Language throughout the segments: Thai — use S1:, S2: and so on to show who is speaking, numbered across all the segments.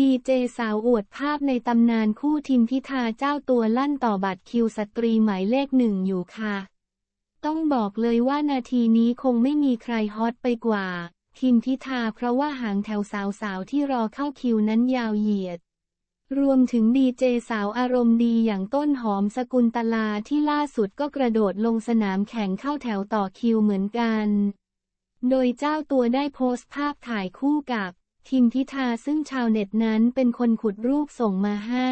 S1: ดีเจสาวอวดภาพในตำนานคู่ทิมพิธาเจ้าตัวลั่นต่อบัตรคิวสตรีหมายเลขหนึ่งอยู่ค่ะ ต้องบอกเลยว่านาทีนี้คงไม่มีใครฮอตไปกว่า ทิมพิธาเพราะว่าหางแถวสาวๆที่รอเข้าคิวนั้นยาวเหยียด รวมถึงดีเจสาวอารมณ์ดีอย่างต้นหอมสกุลตลาที่ล่าสุดก็กระโดดลงสนามแข่งเข้าแถวต่อคิวเหมือนกัน โดยเจ้าตัวได้โพสต์ภาพถ่ายคู่กับ ทิมพิธาซึ่งชาวเน็ตนั้นเป็นคนขุดรูปส่งมาให้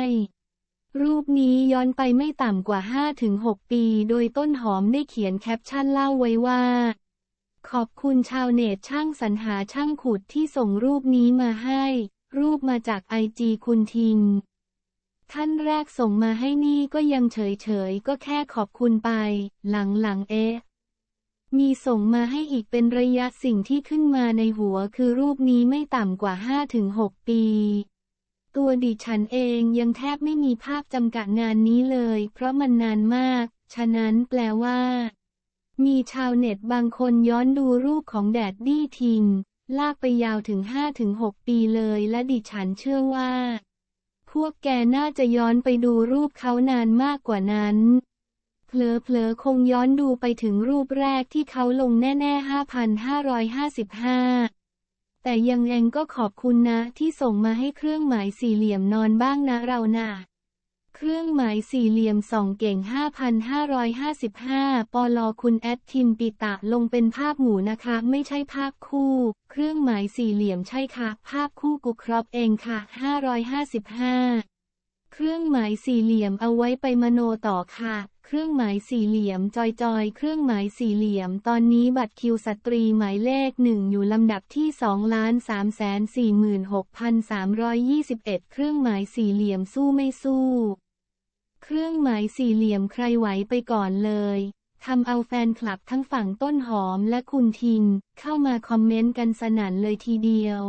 S1: รูปนี้ย้อนไปไม่ต่ำกว่า 5-6 ปี โดยต้นหอมได้เขียนแคปชั่นเล่าไว้ว่า ขอบคุณชาวเน็ตช่างสรรหาช่างขุดที่ส่งรูปนี้มาให้ รูปมาจากไอจีคุณทิมท่านแรกส่งมาให้นี่ก็ยังเฉยๆ ก็แค่ขอบคุณไป หลังๆ เอ๊ะ มีส่งมาให้อีกเป็นระยะสิ่งที่ขึ้นมาในหัวคือรูปนี้ไม่ต่ำกว่า 5-6 ปี ตัวดิฉันเองยังแทบไม่มีภาพจำกัดงานนี้เลย เพราะมันนานมาก ฉะนั้นแปลว่า มีชาวเน็ตบางคนย้อนดูรูปของแดดดี้ทิมลากไปยาวถึง 5-6 ปีเลยและดิฉันเชื่อว่า พวกแกน่าจะย้อนไปดูรูปเขานานมากกว่านั้น เผลอๆคงย้อนดูไปถึงรูปแรกที่เขาลงแน่ๆ 5,555 แต่ยังไงก็ขอบคุณนะที่ส่งมาให้เครื่องหมายสี่เหลี่ยมนอนบ้างนะเราน่ะเครื่องหมายสี่เหลี่ยมสองเก่ง 5,555 ปลอคุณแอดทิมปิตะลงเป็นภาพหมูนะคะ ไม่ใช่ภาพคู่ เครื่องหมายสี่เหลี่ยมใช่ค่ะ ภาพคู่กุครอบเองค่ะ 555 เครื่องหมายสี่เหลี่ยมเอาไว้ไปมโนต่อค่ะ เครื่องหมายสี่เหลี่ยมจอยจอยๆเครื่องหมายสี่เหลี่ยม ตอนนี้บัตรคิวสตรีหมายเลขหนึ่งอยู่ลำดับที่2 3 4 6 3 2 1เอ็ดเครื่องหมายสี่เหลี่ยมสู้ไม่สู้ เครื่องหมายสี่เหลี่ยมใครไหวไปก่อนเลยทำเอาแฟนคลับทั้งฝั่งต้นหอมและคุณทิงเข้ามาคอมเมนต์กันสนั่นเลยทีเดียว